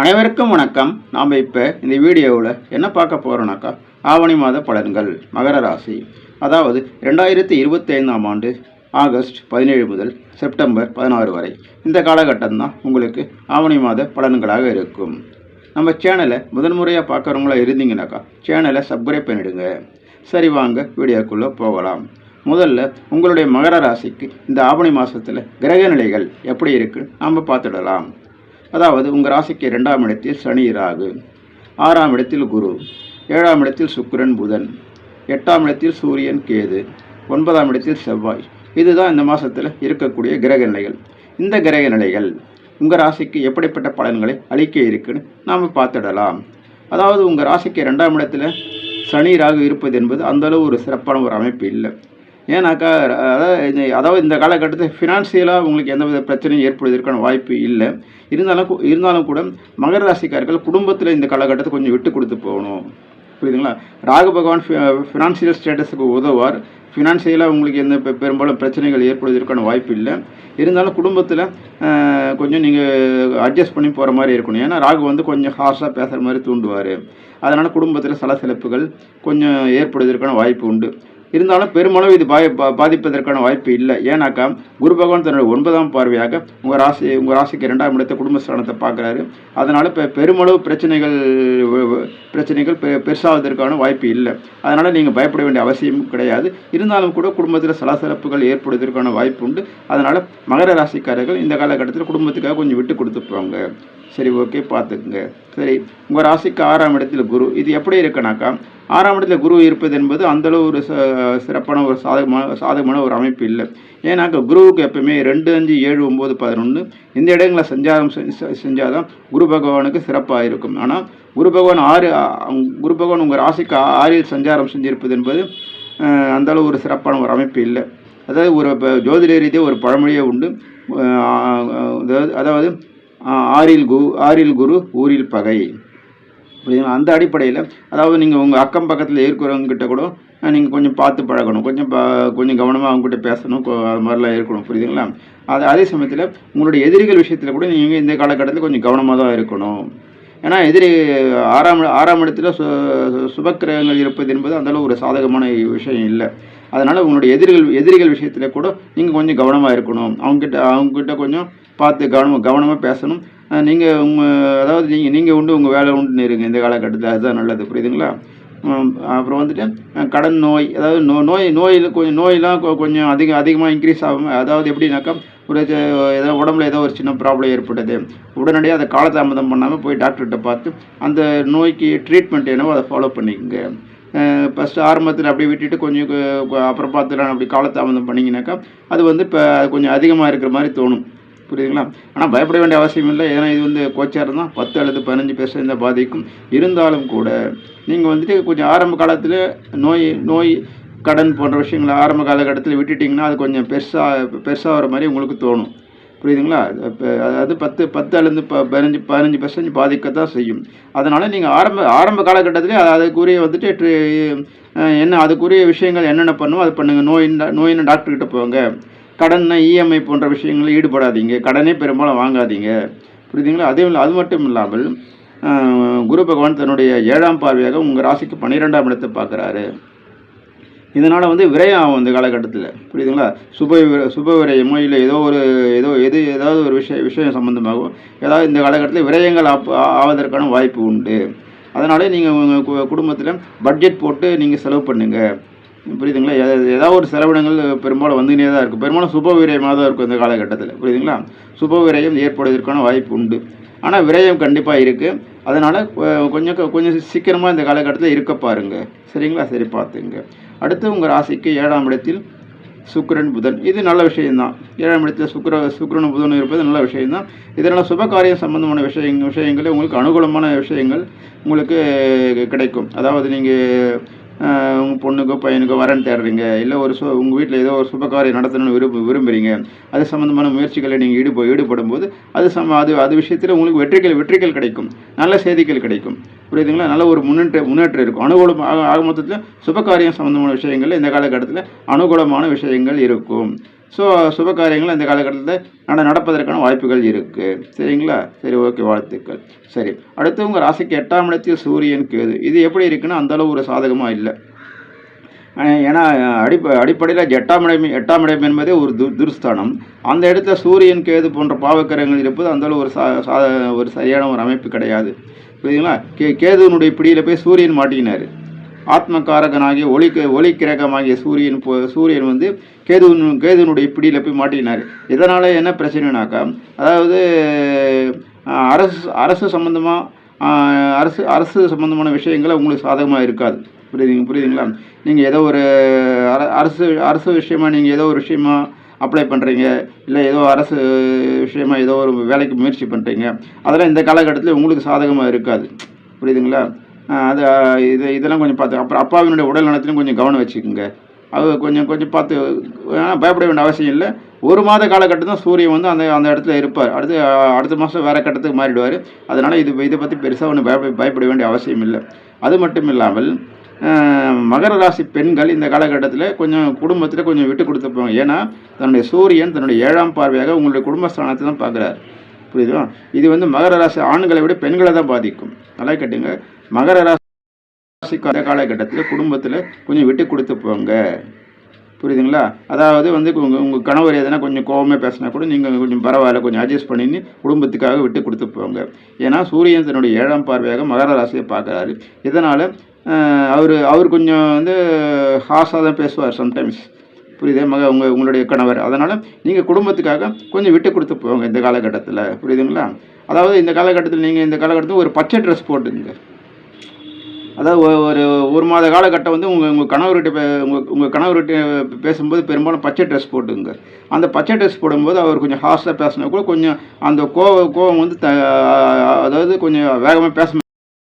அனைவருக்கும் வணக்கம். நாம் இப்போ இந்த வீடியோவில் என்ன பார்க்க போகிறோம்னாக்கா ஆவணி மாத பலன்கள் மகர ராசி. அதாவது ரெண்டாயிரத்தி இருபத்தைந்தாம் ஆண்டு ஆகஸ்ட் பதினேழு முதல் செப்டம்பர் பதினாறு வரை. இந்த காலகட்டம் தான் உங்களுக்கு ஆவணி மாத பலன்களாக இருக்கும். நம்ம சேனலை முதன்முறையாக பார்க்குறவங்களா இருந்தீங்கன்னாக்கா சேனலை சப்ஸ்கிரைப் பண்ணிடுங்க. சரி வாங்க வீடியோக்குள்ளே போகலாம். முதல்ல உங்களுடைய மகர ராசிக்கு இந்த ஆவணி மாதத்தில் கிரக நிலைகள் எப்படி இருக்குன்னு நாம் பார்த்துடலாம். அதாவது உங்கள் ராசிக்கு ரெண்டாம் இடத்தில் சனி ராகு ஆறாம் இடத்தில் குரு ஏழாம் இடத்தில் சுக்கிரன் புதன் எட்டாம் இடத்தில் சூரியன் கேது ஒன்பதாம் இடத்தில் செவ்வாய். இதுதான் இந்த மாதத்தில் இருக்கக்கூடிய கிரக நிலைகள். இந்த கிரக நிலைகள் உங்கள் ராசிக்கு எப்படிப்பட்ட பலன்களை அளிக்க இருக்குன்னு நாம் பார்த்துடலாம். அதாவது உங்கள் ராசிக்கு ரெண்டாம் இடத்துல சனி ராகு இருப்பது என்பது அந்த அளவு ஒரு சிறப்பான ஒரு அமைப்பு இல்லை. ஏன்னாக்கா அதாவது இந்த- அதாவது இந்த காலகட்டத்தில் ஃபினான்சியலாக உங்களுக்கு எந்தவித பிரச்சனையும் ஏற்படுவதற்கான வாய்ப்பு இல்லை. இருந்தாலும் இருந்தாலும் கூட மகர ராசிக்காரர்கள் குடும்பத்தில் இந்த காலகட்டத்தை கொஞ்சம் விட்டு கொடுத்து போகணும். புரியுதுங்களா? ராகு பகவான் ஃபினான்சியல் ஸ்டேட்டஸுக்கு உதவார் ஃபினான்சியலாக உங்களுக்கு எந்த பெ- பெரும்பாலும் பிரச்சனைகள் ஏற்படுவதற்கான வாய்ப்பு இல்லை. இருந்தாலும் குடும்பத்தில் கொஞ்சம் நீங்கள் அட்ஜஸ்ட் பண்ணி போகிற மாதிரி இருக்கணும். ஏன்னா ராகு வந்து கொஞ்சம் ஹார்ஷாக பேசுகிற மாதிரி தூண்டுவார். அதனால் குடும்பத்தில் சலசலப்புகள் கொஞ்சம் ஏற்படுவதற்கான வாய்ப்பு உண்டு. இருந்தாலும் பெருமளவு இது பாய் பா- பாதிப்பதற்கான வாய்ப்பு இல்லை. ஏன்னாக்கா குரு பகவான் தன்னுடைய ஒன்பதாம் பார்வையாக உங்கள் ராசி உங்கள் ராசிக்கு இரண்டாம் இடத்தை குடும்பஸ்தானத்தை பார்க்குறாரு. அதனால் இப்போ பெருமளவு பிரச்சனைகள் பிரச்சனைகள் பெ பெருசாவதற்கான வாய்ப்பு இல்லை. அதனால் நீங்கள் பயப்பட வேண்டிய அவசியம் கிடையாது. இருந்தாலும் கூட குடும்பத்தில் சலசலப்புகள் ஏற்படுவதற்கான வாய்ப்பு உண்டு. அதனால் மகர ராசிக்காரர்கள் இந்த காலகட்டத்தில் குடும்பத்துக்காக கொஞ்சம் விட்டு கொடுத்து போங்க. சரி ஓகே பார்த்துக்குங்க. சரி உங்கள் ராசிக்கு ஆறாம் இடத்தில் குரு. இது எப்படி இருக்குனாக்கா ஆறாம் இடத்துல குரு இருப்பது என்பது அந்தளவு ஒரு ச- சிறப்பான ஒரு சாதகமான சாதகமான ஒரு அமைப்பு இல்லை. ஏன்னாக்கா குருவுக்கு எப்பவுமே ரெண்டு அஞ்சு ஏழு ஒம்பது பதினொன்று இந்த இடங்களை சஞ்சாரம் செஞ்சால் தான் குரு பகவானுக்கு சிறப்பாக இருக்கும். ஆனால் குரு பகவான் ஆறு குரு பகவான் உங்கள் ராசிக்கு ஆறில் சஞ்சாரம் செஞ்சிருப்பது என்பது அந்தளவு ஒரு சிறப்பான ஒரு அமைப்பு இல்லை. அதாவது ஒரு இப்போ ஜோதிட ரீதியாக ஒரு பழமொழியே உண்டு. அதாவது அதாவது ஆறில் கு ஆறில் குரு ஊரில் பகை. புரியுதுங்களா? அந்த அடிப்படையில் அதாவது நீங்கள் உங்கள் அக்கம் பக்கத்தில் இருக்கிறவங்ககிட்ட கூட நீங்கள் கொஞ்சம் பார்த்து பழகணும். கொஞ்சம் ப கொஞ்சம் கவனமாக அவங்ககிட்ட பேசணும் அது மாதிரிலாம் இருக்கணும். புரியுதுங்களா? அது அதே சமயத்தில் உங்களுடைய எதிரிகள் விஷயத்தில் கூட நீங்கள் இந்த காலகட்டத்தில் கொஞ்சம் கவனமாக தான் இருக்கணும். ஏன்னா எதிரி ஆறாம் ஆறாம் இடத்துல சு சுபக்கிரகங்கள் இருப்பது என்பது அந்தளவு ஒரு சாதகமான விஷயம் இல்லை. அதனால் உங்களுடைய எதிரிகள் எதிரிகள் விஷயத்தில் கூட நீங்கள் கொஞ்சம் கவனமாக இருக்கணும். அவங்ககிட்ட அவங்ககிட்ட கொஞ்சம் பார்த்து கவனமாக கவனமாக பேசணும். நீங்கள் உங்கள் அதாவது நீங்கள் நீங்கள் உண்டு உங்கள் வேலை உண்டுன்னு இருங்க இந்த காலகட்டத்தில். அதுதான் நல்லது. புரியுதுங்களா? அப்புறம் வந்துட்டு கடன் நோய் அதாவது நோ நோய் நோயில் கொஞ்சம் நோயெலாம் கொ- கொஞ்சம் அதிகம் அதிகமாக இன்க்ரீஸ் ஆகும் அதாவது எப்படின்னாக்கா ஒரு ஏதோ உடம்புல ஏதோ ஒரு சின்ன ப்ராப்ளம் ஏற்பட்டது. உடனடியாக அதை காலதாமதம் பண்ணாமல் போய் டாக்டர்கிட்ட பார்த்து அந்த நோய்க்கு ட்ரீட்மெண்ட் என்னவோ அதை ஃபாலோ பண்ணிக்கோங்க. ஃபஸ்ட்டு ஆரம்பத்தில் அப்படியே விட்டுட்டு கொஞ்சம் அப்புறம் பார்த்துலாம் அப்படி காலதாமதம் பண்ணிங்கனாக்கா அது வந்து இப்போ கொஞ்சம் அதிகமாக இருக்கிற மாதிரி தோணும். புரியுதுங்களா ஆனால் பயப்பட வேண்டிய அவசியம் இல்லை. ஏன்னா இது வந்து கோச்சாக தான். பத்து அல்லது பதினஞ்சு பெர்சன்ட் தான் பாதிக்கும். இருந்தாலும் கூட நீங்கள் வந்துட்டு கொஞ்சம் ஆரம்ப காலத்தில் நோய் நோய் கடன் போன்ற விஷயங்களை ஆரம்ப காலகட்டத்தில் விட்டுட்டிங்கன்னா அது கொஞ்சம் பெருசாக பெருசாகிற மாதிரி உங்களுக்கு தோணும். புரியுதுங்களா? இப்போ அதாவது பத்து பத்து அல்லது ப பதினஞ்சு பதினஞ்சு பர்சன்ட் பாதிக்கத்தான் செய்யும். அதனால் நீங்கள் ஆரம்ப ஆரம்ப காலகட்டத்திலே அதுக்குரிய வந்துட்டு ட்ரி- என்ன அதுக்குரிய விஷயங்கள் என்னென்ன பண்ணுமோ அது பண்ணுங்கள் நோய் நோயின்னு டாக்டர்கிட்ட போங்க. கடன்னா இஎம்ஐ போன்ற விஷயங்களில் ஈடுபடாதீங்க. கடனே பெரும்பாலும் வாங்காதீங்க. புரியுதுங்களா? அதே அது மட்டும் இல்லாமல் குரு பகவான் தன்னுடைய ஏழாம் பார்வையாக உங்கள் ராசிக்கு பன்னிரெண்டாம் இடத்தை பார்க்குறாரு. இதனால் வந்து விரயம் ஆகும் இந்த காலகட்டத்தில். புரியுதுங்களா? சுப சுப விரயமோ இல்லை ஏதோ ஒரு ஏதோ எது ஏதாவது ஒரு விஷயம் விஷயம் சம்மந்தமாகவும் ஏதாவது இந்த காலகட்டத்தில் விரயங்கள் ஆப் ஆவதற்கான வாய்ப்பு உண்டு. அதனாலே நீங்கள் உங்கள் குடும்பத்தில் பட்ஜெட் போட்டு நீங்கள் செலவு பண்ணுங்கள் புரியுதுங்களா? ஏதாவது ஒரு செலவினங்கள் பெரும்பாலும் வந்துனே தான் இருக்கும். பெரும்பாலும் சுப விரயமாக தான் இருக்கும் இந்த காலகட்டத்தில். புரியுதுங்களா? சுப விரயம் ஏற்படுவதற்கான வாய்ப்பு உண்டு. ஆனால் விரயம் கண்டிப்பாக இருக்குது அதனால் கொஞ்சம் கொஞ்சம் சீக்கிரமாக இந்த காலகட்டத்தில் இருக்க பாருங்கள் சரிங்களா? சரி பார்த்துங்க. அடுத்து உங்கள் ராசிக்கு ஏழாம் இடத்தில் சுக்கரன் புதன். இது நல்ல விஷயம்தான். ஏழாம் இடத்துல சுக்கர சுக்கரன் புதன் இருப்பது நல்ல விஷயம்தான். இதனால் சுபகாரியம் சம்பந்தமான விஷயங்கள் விஷயங்கள் உங்களுக்கு அனுகூலமான விஷயங்கள் உங்களுக்கு கிடைக்கும். அதாவது நீங்கள் உங்கள் பொண்ணுக்கோ பையனுக்கோ வரன் தேடுறீங்க. இல்லை ஒரு சு உங்கள் வீட்டில் ஏதோ ஒரு சுபகாரியம் நடத்தணும்னு விரும்ப விரும்புகிறீங்க அது சம்மந்தமான முயற்சிகளை நீங்கள் ஈடுபோ ஈடுபடும் போது அது சம அது அது விஷயத்தில் உங்களுக்கு வெற்றிகள் வெற்றிகள் கிடைக்கும். நல்ல செய்திகள் கிடைக்கும். புரியுதுங்களா? நல்ல ஒரு முன்னேற்ற முன்னேற்றம் இருக்கும். அனுகூலம் ஆக ஆக மொத்தத்தில் சுபகாரியம் சம்மந்தமான விஷயங்கள் இந்த காலகட்டத்தில் அனுகூலமான விஷயங்கள் இருக்கும். ஸோ சுப காரியங்கள் இந்த காலகட்டத்தில் நட நடப்பதற்கான வாய்ப்புகள் இருக்குது சரிங்களா? சரி ஓகே வாழ்த்துக்கள். சரி அடுத்து உங்கள் ராசிக்கு எட்டாம் இடத்தில் சூரியன் கேது. இது எப்படி இருக்குன்னா அந்த அளவு ஒரு சாதகமாக இல்லை. ஏன்னா அடிப்ப அடிப்படையில் எட்டாம் இடம் எட்டாம் இடம் என்பதே ஒரு து துர்ஸ்தானம். அந்த இடத்துல சூரியன் கேது போன்ற பாவக்கரங்கள் இருப்பது அந்த அளவு ஒரு சா சா ஒரு சரியான ஒரு அமைப்பு கிடையாது. புரியுதுங்களா? கே கேதுவனுடைய பிடியில் போய் சூரியன் மாட்டிக்கினார். ஆத்மகாரகனாகிய ஒளி ஒளி கிரகமாகிய சூரியன் போ சூரியன் வந்து கேதுவன் கேதுவனுடைய பிடியில் போய் மாட்டினார் இதனால் என்ன பிரச்சனைனாக்கா அதாவது அரசு அரசு சம்மந்தமாக அரசு அரசு சம்மந்தமான விஷயங்கள் உங்களுக்கு சாதகமாக இருக்காது. புரியுதுங்க புரியுதுங்களா? நீங்கள் ஏதோ ஒரு அர அரசு அரசு விஷயமா நீங்கள் ஏதோ ஒரு விஷயமா அப்ளை பண்ணுறீங்க இல்லை ஏதோ அரசு விஷயமா ஏதோ ஒரு வேலைக்கு முயற்சி பண்ணுறீங்க அதெல்லாம் இந்த காலகட்டத்தில் உங்களுக்கு சாதகமாக இருக்காது. புரியுதுங்களா? அது இது இதெல்லாம் கொஞ்சம் பார்த்து அப்புறம் அப்பாவினுடைய உடல் நலத்திலும் கொஞ்சம் கவனம் வச்சுக்கோங்க. அது கொஞ்சம் கொஞ்சம் பார்த்து பயப்பட வேண்டிய அவசியம் இல்லை. ஒரு மாத காலகட்டம் தான் சூரியன் வந்து அந்த அந்த இடத்துல இருப்பார். அடுத்து அடுத்த மாதம் வேறு கட்டத்துக்கு மாறிடுவார். அதனால் இது இதை பற்றி பெருசாக ஒன்றும் பயப்பட பயப்பட வேண்டிய அவசியம் இல்லை. அது மட்டும் இல்லாமல் மகர ராசி பெண்கள் இந்த காலகட்டத்தில் கொஞ்சம் குடும்பத்தில் கொஞ்சம் விட்டு கொடுத்துப்பாங்க. ஏன்னா தன்னுடைய சூரியன் தன்னுடைய ஏழாம் பார்வையாக உங்களுடைய குடும்பஸ்தானத்தை தான் பார்க்குறாரு. புரியுதா? இது வந்து மகர ராசி ஆண்களை விட பெண்களை தான் பாதிக்கும். நல்லா கேட்டுங்க. மகர ராசிக்கார காலகட்டத்தில் குடும்பத்தில் கொஞ்சம் விட்டு கொடுத்து போங்க. புரியுதுங்களா? அதாவது வந்து உங்கள் உங்கள் கணவர் எதனா கொஞ்சம் கோவமே பேசினா கூட நீங்கள் கொஞ்சம் பரவாயில்ல கொஞ்சம் அட்ஜஸ்ட் பண்ணி குடும்பத்துக்காக விட்டு கொடுத்து போங்க. ஏன்னா சூரியன் தன்னுடைய ஏழாம் பார்வையாக மகர ராசியை பார்க்குறாரு. இதனால் அவர் அவர் கொஞ்சம் வந்து ஹாஸாக தான் பேசுவார் சம்டைம்ஸ் புரியுதே? மக உங்கள் உங்களுடைய கணவர். அதனால் நீங்கள் குடும்பத்துக்காக கொஞ்சம் விட்டு கொடுத்து போங்க இந்த காலகட்டத்தில். புரியுதுங்களா? அதாவது இந்த காலகட்டத்தில் நீங்கள் இந்த காலகட்டத்தில் ஒரு பச்சை ட்ரெஸ் போட்டுங்க. அதாவது ஒரு ஒரு மாத காலகட்டம் வந்து உங்கள் உங்கள் கணவர்கிட்ட பே உங்கள் உங்கள் கணவர்கிட்ட பேசும்போது பெரும்பாலும் பச்சை ட்ரெஸ் போட்டுங்க அந்த பச்சை ட்ரெஸ் போடும்போது அவர் கொஞ்சம் ஹாஸ்டாக பேசினா கூட கொஞ்சம் அந்த கோவம் கோவம் வந்து த அதாவது கொஞ்சம் வேகமாக பேச